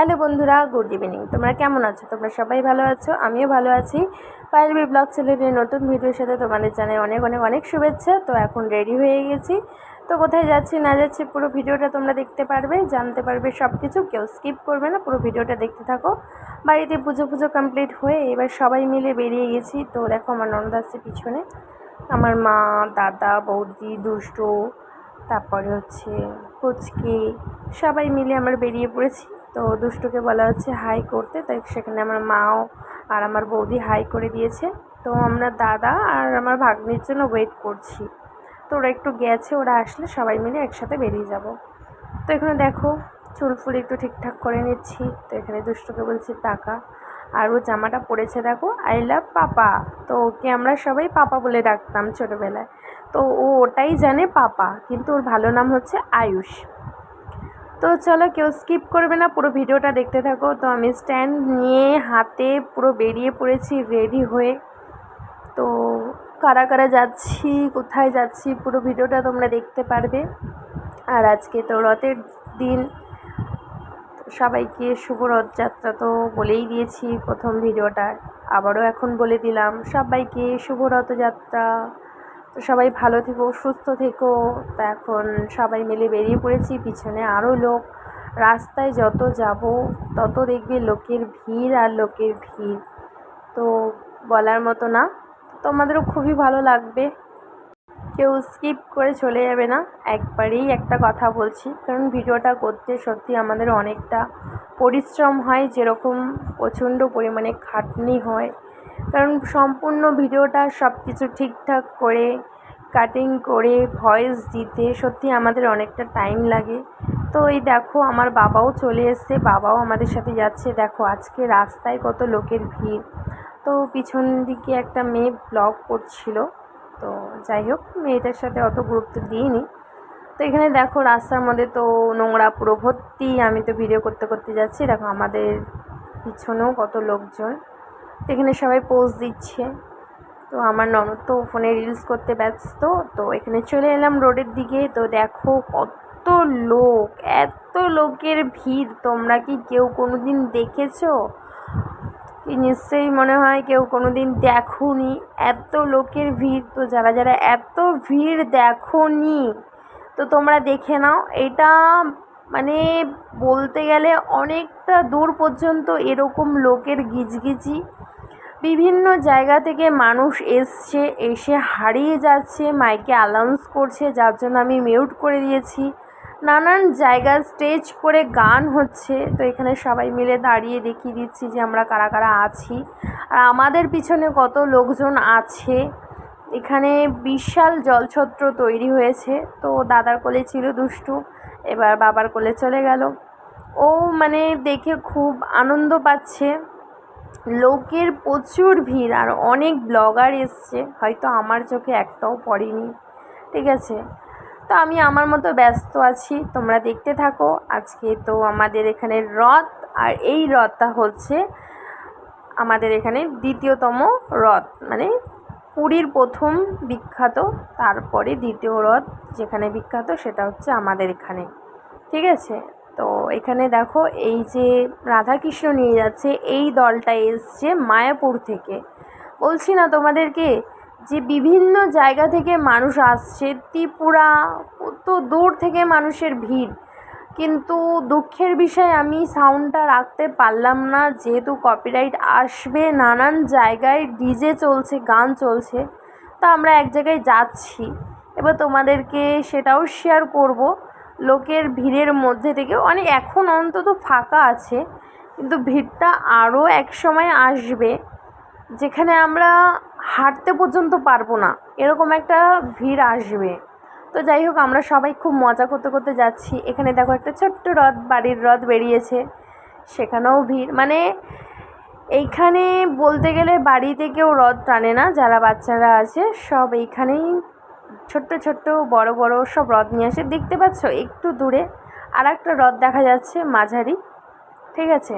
Hello বন্ধুরা, good evening. তোমরা কেমন আছো? তোমরা সবাই ভালো আছো? আমিও ভালো আছি। পাইলবি ব্লগ চ্যানেলের নতুন ভিডিওর সাথে তোমাদের জানাই অনেক অনেক অনেক শুভেচ্ছা। তো এখন রেডি হয়ে গেছি। তো কোথায় যাচ্ছি না যাচ্ছি পুরো ভিডিওটা তোমরা দেখতে পারবে, জানতে পারবে সব কিছু কেউ স্কিপ করবে না, পুরো ভিডিওটা দেখতে থাকো। বাড়িতে পুজো পুজো কমপ্লিট হয়ে এবার সবাই মিলে বেরিয়ে গেছি। তো দেখো আমার ননদ আসছে পিছনে। আমার মা, দাদা, বৌদি, দুষ্টু, তারপরে হচ্ছে পুচকি সবাই মিলে আমরা বেরিয়ে পড়েছি। তো দুষ্টুকে বলা হচ্ছে হাই করতে, তাই সেখানে আমার মাও আর আমার বৌদি হাই করে দিয়েছে। তো আমরা দাদা আর আমার ভাগ্নির জন্য ওয়েট করছি। তো ওরা একটু গেছে, ওরা আসলে সবাই মিলে একসাথে বেরিয়ে যাব। তো এখানে দেখো, চুল ফুল একটু ঠিকঠাক করে নিচ্ছি। তো এখানে দুষ্টুকে বলছি, টাকা। আর ও জামাটা পরেছে, দেখো আই লাভ পাপা তো ওকে আমরা সবাই পাপা বলে ডাকতাম ছোটোবেলায়। তো ও ওটাই জানে পাপা কিন্তু ওর ভালো নাম হচ্ছে আয়ুষ। তো চলো কেউ স্কিপ করবে না, পুরো ভিডিওটা দেখতে থাকো। তো আমি স্ট্যান্ড নিয়ে হাতে পুরো বেরিয়ে পড়েছি রেডি হয়ে। তো কারা কারা যাচ্ছি, কোথায় যাচ্ছি, পুরো ভিডিওটা তোমরা দেখতে পারবে। আর আজকে তো রথের দিন সবাইকে শুভ রথযাত্রা তো বলেই দিয়েছি প্রথম ভিডিওটার আবারও এখন বলে দিলাম, সবাইকে শুভ রথযাত্রা। তো সবাই ভালো থেকো, সুস্থ থেকো। তা এখন সবাই মিলে বেরিয়ে পড়েছি, পিছনে আরও লোক। রাস্তায় যত যাব, তত দেখবে লোকের ভিড় আর লোকের ভিড়। তো বলার মতো না, তোমাদেরও খুবই ভালো লাগবে। কেউ স্কিপ করে চলে যাবে না, একবারেই একটা কথা বলছি। কারণ ভিডিওটা করতে সত্যি আমাদের অনেকটা পরিশ্রম হয়, যেরকম প্রচণ্ড পরিমাণে খাটনি হয়। কারণ সম্পূর্ণ ভিডিওটা সব কিছু ঠিকঠাক করে কাটিং করে ভয়েস দিতে সত্যি আমাদের অনেকটা টাইম লাগে। তো এই দেখো আমার বাবাও চলে এসছে, বাবাও আমাদের সাথে যাচ্ছে। দেখো আজকে রাস্তায় কত লোকের ভিড়। তো পিছন দিকে একটা মেয়ে ব্লগ করছিল। তো যাই হোক, মেয়েটার সাথে অত গুরুত্ব দিইনি। তো এখানে দেখো রাস্তার মধ্যে তো নোংরা পুরো ভর্তি। আমি তো ভিডিও করতে করতে যাচ্ছি। দেখো আমাদের পিছনেও কত লোকজন। এখানে সবাই পোজ দিচ্ছে। তো আমার ননদ তো ফোনে রিলস করতে ব্যস্ত, তো এখানে চলে এলাম রোডের দিকে। তো দেখো কত লোক, এত লোকের ভিড়। তোমরা কি কেউ কোনো দিন দেখেছ নিশ্চয়ই মনে হয় কেউ কোনো দিন দেখোনি। এত লোকের ভিড়। তো যারা যারা এত ভিড় দেখোনি, তো তোমরা দেখে নাও। এটা মানে বলতে গেলে অনেকটা দূর পর্যন্ত এরকম লোকের গিজগিজি। বিভিন্ন জায়গা থেকে মানুষ এসছে, এসে হারিয়ে যাচ্ছে, মাইকে অ্যানাউন্স করছে, যার জন্য আমি মিউট করে দিয়েছি। নানান জায়গায় স্টেজ করে গান হচ্ছে, তো এখানে সবাই মিলে দাঁড়িয়ে দেখিয়ে দিচ্ছি যে আমরা কারা কারা আছি। আর আমাদের পিছনে কত লোকজন আছে। এখানে বিশাল জলছত্র তৈরি হয়েছে, তো দাদার কোলে ছিল দুষ্টু, এবার বাবার কোলে চলে গেল। ও মানে দেখে খুব আনন্দ পাচ্ছে। লোকের প্রচুর ভিড় আর অনেক ব্লগার এসছে। হয়তো আমার চোখে একটাও পড়েনি। ঠিক আছে? তো আমি আমার মতো ব্যস্ত আছি। তোমরা দেখতে থাকো। আজকে তো আমাদের এখানে রথ। আর এই রথটা হচ্ছে আমাদের এখানে দ্বিতীয়তম রথ। মানে পুরীর প্রথম বিখ্যাত, তারপরে দ্বিতীয় রথ যেখানে বিখ্যাত সেটা হচ্ছে আমাদের এখানে। ঠিক আছে? তো এখানে দেখো এই যে রাধাকৃষ্ণ নিয়ে যাচ্ছে, এই দলটা এসছে মায়াপুর থেকে। বলছি না তোমাদেরকে যে বিভিন্ন জায়গা থেকে মানুষ আসছে, ত্রিপুরা, কত দূর থেকে মানুষের ভিড়। কিন্তু দুঃখের বিষয়, আমি সাউন্ডটা রাখতে পারলাম না, যেহেতু কপিরাইট আসবে, নানান জায়গায় ডিজে চলছে, গান চলছে, তা আমরা এক জায়গায় যাচ্ছি। এবার তোমাদেরকে সেটাও শেয়ার করব। লোকের ভিড়ের মধ্যে থেকে অনেক এখন অন্তত ফাঁকা আছে, কিন্তু ভিড়টা আরও এক সময় আসবে, যেখানে আমরা হাঁটতে পর্যন্ত পারব না। এরকম একটা ভিড় আসবে। তো যাই হোক, আমরা সবাই খুব মজা করতে করতে যাচ্ছি। এখানে দেখো একটা ছোট্ট রথ বাড়ির রথ বেরিয়েছে। সেখানেও ভিড়। মানে এইখানে বলতে গেলে বাড়িতে কেউ রথ টানে না, যারা বাচ্চারা আছে, সব এইখানেই ছোট্ট ছোট্ট, বড় বড় সব হ্রদ নিয়ে আসে। দেখতে পাচ্ছ? একটু দূরে আর একটা হ্রদ দেখা যাচ্ছে, মাঝারি। ঠিক আছে?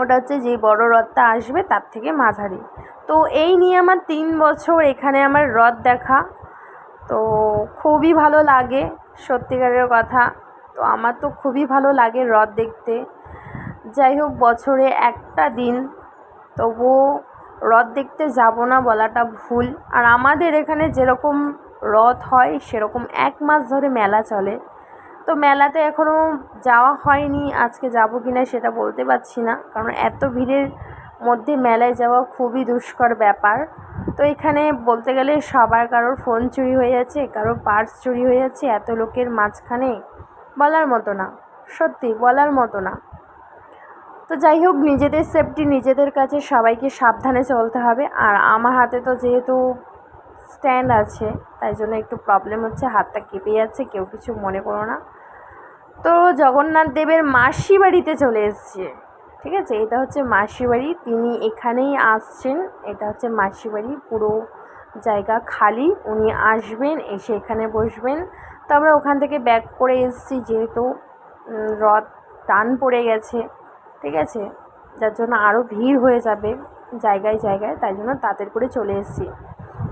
ওটা হচ্ছে যেই বড় রথটা আসবে, তার থেকে মাঝারি। তো এই নিয়ে আমার তিন বছর এখানে আমার রথ দেখা। তো খুবই ভালো লাগে, সত্যিকারের কথা। তো আমার তো খুবই ভালো লাগে রথ দেখতে। যাই হোক, বছরে একটা দিন তবুও রথ দেখতে যাব না বলাটা ভুল। আর আমাদের এখানে যেরকম রথ হয়, সেরকম এক মাস ধরে মেলা চলে। তো মেলাতে এখনও যাওয়া হয়নি, আজকে যাব কি না সেটা বলতে পারছি না, কারণ এত ভিড়ের মধ্যে মেলায় যাওয়া খুবই দুষ্কর ব্যাপার। তো এখানে বলতে গেলে সবার কারোর ফোন চুরি হয়ে যাচ্ছে, কারোর পার্স চুরি হয়ে যাচ্ছে, এত লোকের মাঝখানে বলার মতো না, সত্যি বলার মতো না। তো যাই হোক, নিজেদের সেফটি নিজেদের কাছে সবাইকে সাবধানে চলতে হবে, আর আমার হাতে তো যেহেতু স্ট্যান্ড আছে, তাই জন্য একটু প্রবলেম হচ্ছে, হাতটা কেঁপে যাচ্ছে, কেউ কিছু মনে করো না। তো জগন্নাথ দেবের মাসি বাড়িতে চলে এসছে, ঠিক আছে? এটা হচ্ছে মাসি বাড়ি, তিনি এখানেই আসছেন, এটা হচ্ছে মাসি বাড়ি, পুরো জায়গা খালি, উনি আসবেন, এসে এখানে বসবেন। তো আমরা ওখান থেকে ব্যাক করে এসেছি, যেহেতু রথ টান পড়ে গেছে, ঠিক আছে? যার জন্য আরও ভিড় হয়ে যাবে, জায়গায় জায়গায়, তাই জন্য তাদের করে চলে এসেছি।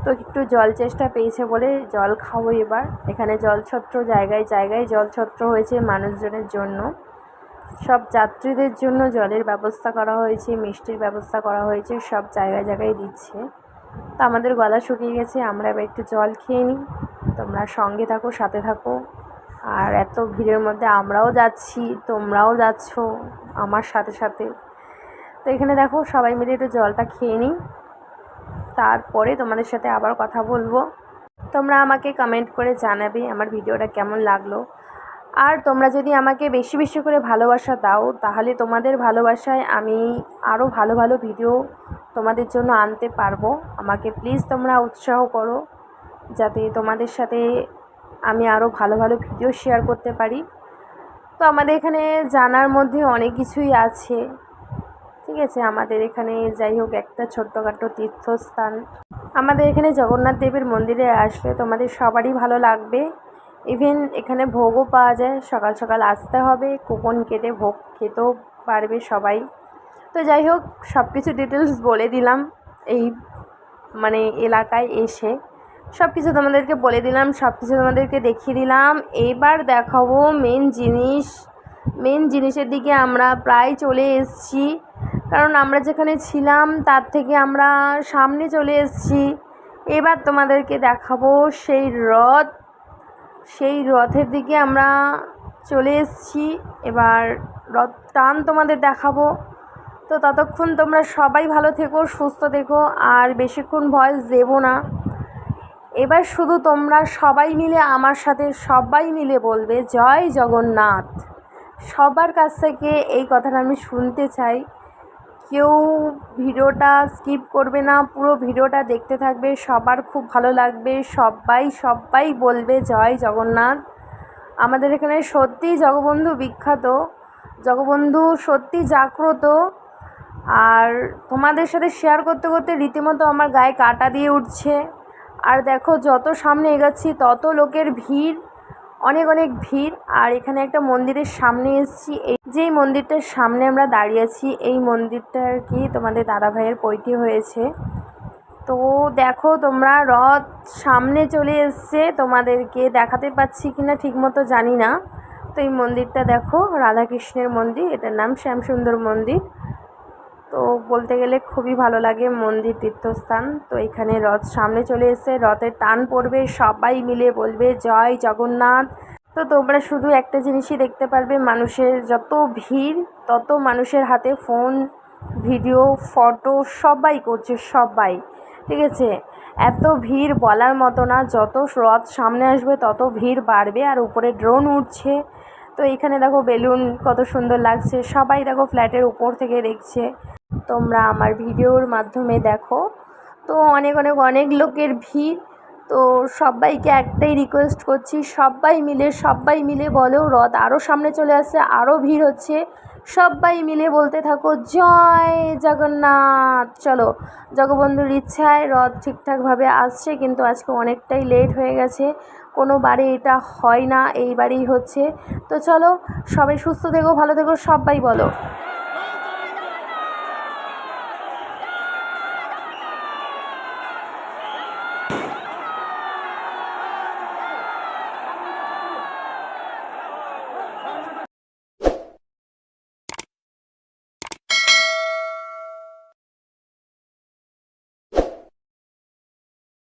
তো একটু জল চেষ্টা পেয়েছে বলে জল খাব এবার। এখানে জলছত্র জায়গায় জায়গায় জলছত্র হয়েছে মানুষজনের জন্য। সব যাত্রীদের জন্য জলের ব্যবস্থা করা হয়েছে, মিষ্টির ব্যবস্থা করা হয়েছে, সব জায়গায় জায়গায় দিচ্ছে। তো আমাদের গলা শুকিয়ে গেছে, আমরা এবার একটু জল খেয়ে নিই। তোমরা সঙ্গে থাকো, সাথে থাকো। আর এত ভিড়ের মধ্যে আমরাও যাচ্ছি, তোমরাও যাচ্ছ আমার সাথে সাথে। তো এখানে দেখো সবাই মিলে একটু জলটা খেয়ে নিই। তারপরে তোমাদের সাথে আবার কথা বলব। তোমরা আমাকে কমেন্ট করে জানাবে আমার ভিডিওটা কেমন লাগল। আর তোমরা যদি আমাকে বেশি বেশি করে ভালোবাসা দাও, তাহলে তোমাদের ভালোবাসায় আমি আরও ভালো ভালো ভিডিও তোমাদের জন্য আনতে পারব। আমাকে প্লিজ তোমরা উৎসাহ করো, যাতে তোমাদের সাথে আমি আরও ভালো ভালো ভিডিও শেয়ার করতে পারি। তো আমাদের এখানে জানার মধ্যে অনেক কিছুই আছে। আছে আমাদের এখানে, যাই হোক, একটা ছোট্টখাটো তীর্থস্থান। আমাদের এখানে জগন্নাথ দেবের মন্দিরে আসলে তোমাদের সবারই ভালো লাগবে। ইভেন এখানে ভোগও পাওয়া যায়, সকাল সকাল আসতে হবে, কুপন কেটে ভোগ খেতেও পারবে সবাই। তো যাই হোক সব কিছু ডিটেলস বলে দিলাম এই মানে এলাকায় এসে। সব কিছু তোমাদেরকে বলে দিলাম সব কিছু তোমাদেরকে দেখিয়ে দিলাম। এবার দেখাবো মেন জিনিস। মেন জিনিসের দিকে আমরা প্রায় চলে এসেছি। কারণ আমরা যেখানে ছিলাম, তার থেকে আমরা সামনে চলে এসেছি। এবার তোমাদেরকে দেখাবো সেই রথ। সেই রথের দিকে আমরা চলে এসেছি। এবার রথ টান তোমাদের দেখাবো। তো ততক্ষণ তোমরা সবাই ভালো থেকো, সুস্থ থেকো, আর বেশিক্ষণ ভয়েস দেবো না। এবার শুধু তোমরা সবাই মিলে আমার সাথে সবাই মিলে বলবে, জয় জগন্নাথ। সবার কাছ থেকে এই কথাটা আমি শুনতে চাই। কেউ ভিডিওটা স্কিপ করবে না, পুরো ভিডিওটা দেখতে থাকবে, সবার খুব ভালো লাগবে, সবাই সবাই বলবে জয় জগন্নাথ। আমাদের এখানে সত্যিই জগবন্ধু বিখ্যাত, জগবন্ধু সত্যি জাগ্রত। আর তোমাদের সাথে শেয়ার করতে করতে রীতিমতো আমার গায়ে কাটা দিয়ে উঠছে। আর দেখো, যত সামনে এগোচ্ছি, তত লোকের ভিড়। অনেক অনেক ভিড়। আর এখানে একটা মন্দিরের সামনে এসেছি। এই যেই মন্দিরটার সামনে আমরা দাঁড়িয়ে আছি, এই মন্দিরটা আর কি তোমাদের দাদা ভাইয়ের পৈতে হয়েছে। তো দেখো তোমরা, রথ সামনে চলে এসছে। তোমাদেরকে দেখাতে পাচ্ছি কি না ঠিকমতো জানি না। তো এই মন্দিরটা দেখো, রাধাকৃষ্ণের মন্দির। এটার নাম শ্যামসুন্দর মন্দির। তো বলতে গেলে খুবই ভালো লাগে মন্দির তীর্থস্থান। তো এখানে রথ সামনে চলে এসে রথের টান পড়বে, সবাই মিলে বলবে জয় জগন্নাথ। তো তোমরা শুধু একটা জিনিসই দেখতে পারবে, মানুষের যত ভিড়, তত মানুষের হাতে ফোন, ভিডিও, ফটো সবাই করছে, সবাই। ঠিক আছে? এত ভিড় বলার মতো না, যত রথ সামনে আসবে, তত ভিড় বাড়বে আর উপরে ড্রোন উঠছে। তো এখানে দেখো বেলুন কত সুন্দর লাগছে, সবাই দেখো ফ্ল্যাটের উপর থেকে দেখছে। তোমরা আমার ভিডিওর মাধ্যমে দেখো। তো অনেক অনেক অনেক লোকের ভিড়। তো সবাইকে একটাই রিকোয়েস্ট করছি, সবাই মিলে সবাই মিলে বলো, রথ আরও সামনে চলে আসছে আরও ভিড় হচ্ছে। সবাই মিলে বলতে থাকো, জয় জগন্নাথ! চলো, জগবন্ধুর ইচ্ছায় রথ ঠিকঠাকভাবে আসছে, কিন্তু আজকে অনেকটাই লেট হয়ে গেছে। কোনো বারে এটা হয় না এইবারেই হচ্ছে। তো চলো, সবাই সুস্থ থেকো, ভালো থেকো, সবাই বলো।